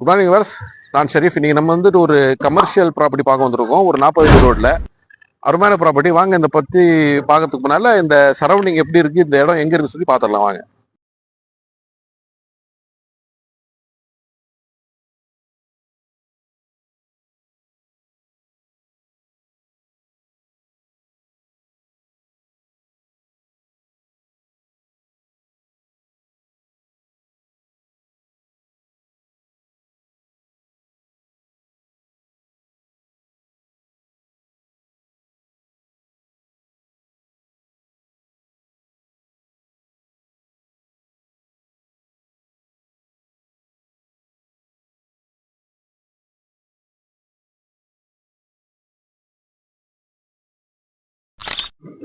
Good morning வர்ஸ் நான் ஷெரீஃப் இன்னைக்கு நம்ம வந்துட்டு ஒரு கமர்ஷியல் ப்ராப்பர்ட்டி பார்க்க வந்திருக்கோம். ஒரு நாற்பது ரோட்டில் அருமையான ப்ராப்பர்ட்டி வாங்க இந்த பற்றி பார்க்கறதுக்கு முன்னால் இந்த சரௌண்டிங் எப்படி இருக்குது இந்த இடம் எங்கே இருக்கு சொல்லி பார்த்துடலாம். வாங்க.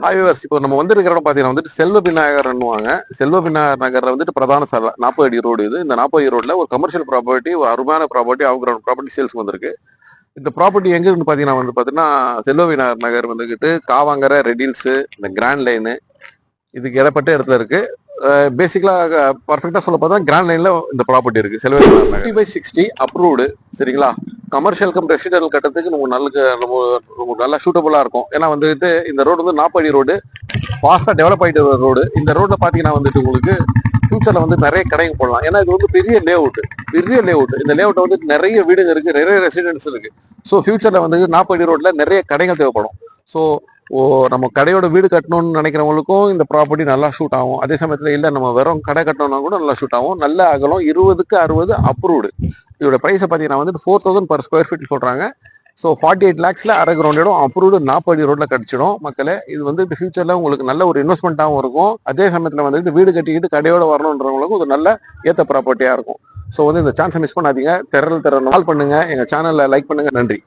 ஹாய் இப்போ நம்ம வந்து இருக்கிற இடம் பார்த்தீங்கன்னா வந்துட்டு செல்வ விநாயகர்னுவாங்க செல்வ விநாயகர் நகரில் வந்துட்டு பிரதான சாலை நாற்பது அடி ரோடு இது. இந்த நாற்பது அடி ரோட்ல ஒரு கமர்ஷியல் ப்ராப்பர்ட்டி ஒரு அருமையான ப்ராப்பர்ட்டி அவங்க ப்ராப்பர்ட்டி சேல்ஸ் வந்திருக்கு. இந்த ப்ராப்பர்ட்டி எங்க இருந்து பார்த்தீங்கன்னா வந்து பார்த்தீங்கன்னா செல்வ விநாயகர் நகர் வந்துகிட்டு காவாங்கரை ரெடில்ஸ் இந்த கிராண்ட் லைனு இதுக்கு இடப்பட்ட இடத்துல இருக்கு. பேசிக்கலா பர்ஃபெக்டா சொல்ல பார்த்தா கிராண்ட் லைன்ல இந்த ப்ராப்பர்ட்டி இருக்கு. Selva Vinayagar Nagar. By sixty approved சரிங்களா? கமர்ஷியல் கம் ரெசிடென்டல் கட்டத்துக்கு நம்ம நல்ல நம்ம ரொம்ப நல்லா சூட்டபுளா இருக்கும். ஏன்னா வந்துட்டு இந்த ரோடு வந்து நாற்பது ரோடு ஃபாஸ்ட்டாக டெவலப் ஆயிட்டு வர ரோடு இந்த ரோட்ல பார்த்தீங்கன்னா வந்துட்டு உங்களுக்கு ஃபியூச்சர்ல வந்து நிறைய கடைங்க போடலாம். ஏன்னா இது வந்து பெரிய லே அவுட் பெரிய லே அவுட் இந்த லே அவுட்டை வந்து நிறைய வீடுங்க இருக்கு நிறைய ரெசிடென்ட்ஸ் இருக்கு. ஸோ ஃபியூச்சர்ல வந்து நாற்பது ரோட்ல நிறைய கடைகள் தேவைப்படும். ஸோ ஓ நம்ம கடையோட வீடு கட்டணும்னு நினைக்கிறவங்களுக்கும் இந்த ப்ராப்பர்ட்டி நல்லா ஷூட் ஆகும். அதே சமயத்தில் இல்லை நம்ம வெறும் கடை கட்டணும்னா கூட நல்லா ஷூட் ஆகும். நல்ல அகலம் இருபதுக்கு அறுபது அப்ரூவ்டு இதோட ப்ரைஸை பார்த்தீங்கன்னா வந்து four thousand per square feet சொல்கிறாங்க ஸோ ஃபார்ட்டி எயிட் லேக்ஸில் அரை கிரவுண்ட் இடம் அப்ரூவ்டு நாற்பது ரோட்டில் கிடச்சிடும். மக்களே இது வந்து ஃபியூச்சரில் உங்களுக்கு நல்ல ஒரு இன்வெஸ்ட்மெண்ட்டாகவும் இருக்கும். அதே சமயத்தில் வந்துட்டு வீடு கட்டிக்கிட்டு கடையோடு வரணுன்றவங்களுக்கு ஒரு நல்ல ஏற்ற ப்ராப்பர்ட்டியாக இருக்கும். ஸோ வந்து இந்த சான்ஸை மிஸ் பண்ணாதீங்க. திரல் திறன் கால் பண்ணுங்கள் எங்கள் சேனலில் லைக் பண்ணுங்கள் நன்றி.